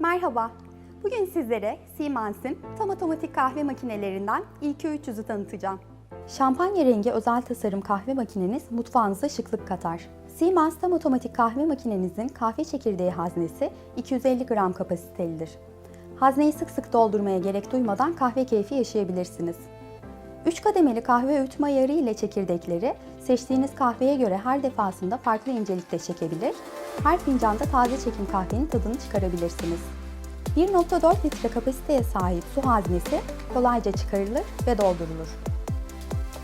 Merhaba. Bugün sizlere Siemens'in tam otomatik kahve makinelerinden IQ300'ü tanıtacağım. Şampanya rengi özel tasarım kahve makineniz mutfağınıza şıklık katar. Siemens tam otomatik kahve makinenizin kahve çekirdeği haznesi 250 gram kapasitelidir. Hazneyi sık sık doldurmaya gerek duymadan kahve keyfi yaşayabilirsiniz. 3 kademeli kahve öğütme ayarı ile çekirdekleri seçtiğiniz kahveye göre her defasında farklı incelikte çekebilir, her fincanda taze çekim kahvenin tadını çıkarabilirsiniz. 1.4 litre kapasiteye sahip su haznesi kolayca çıkarılır ve doldurulur.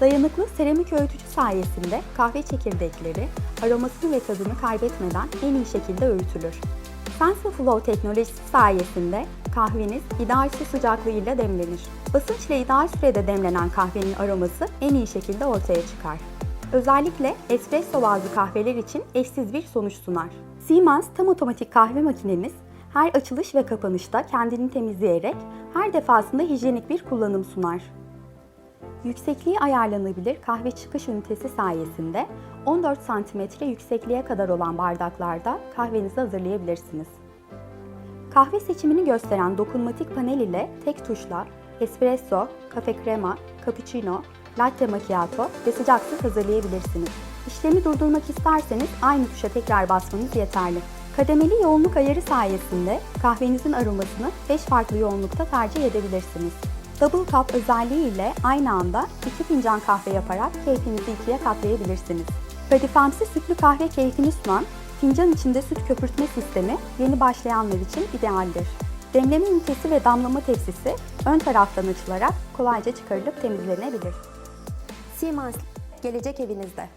Dayanıklı seramik öğütücü sayesinde kahve çekirdekleri aromasını ve tadını kaybetmeden en iyi şekilde öğütülür. SensiFlow teknolojisi sayesinde kahveniz ideal su sıcaklığıyla demlenir. Basınçla ideal sürede demlenen kahvenin aroması en iyi şekilde ortaya çıkar. Özellikle espresso bazlı kahveler için eşsiz bir sonuç sunar. Siemens tam otomatik kahve makinemiz her açılış ve kapanışta kendini temizleyerek her defasında hijyenik bir kullanım sunar. Yüksekliği ayarlanabilir kahve çıkış ünitesi sayesinde 14 cm yüksekliğe kadar olan bardaklarda kahvenizi hazırlayabilirsiniz. Kahve seçimini gösteren dokunmatik panel ile tek tuşla espresso, kafe krema, cappuccino, latte macchiato ve sıcak süt hazırlayabilirsiniz. İşlemi durdurmak isterseniz aynı tuşa tekrar basmanız yeterli. Kademeli yoğunluk ayarı sayesinde kahvenizin aromasını 5 farklı yoğunlukta tercih edebilirsiniz. Double Cup özelliği ile aynı anda iki fincan kahve yaparak keyfinizi ikiye katlayabilirsiniz. Kadifemsi sütlü kahve keyfini sunan fincan içinde süt köpürtme sistemi yeni başlayanlar için idealdir. Demleme ünitesi ve damlama tepsisi ön taraftan açılarak kolayca çıkarılıp temizlenebilir. Siemens, gelecek evinizde.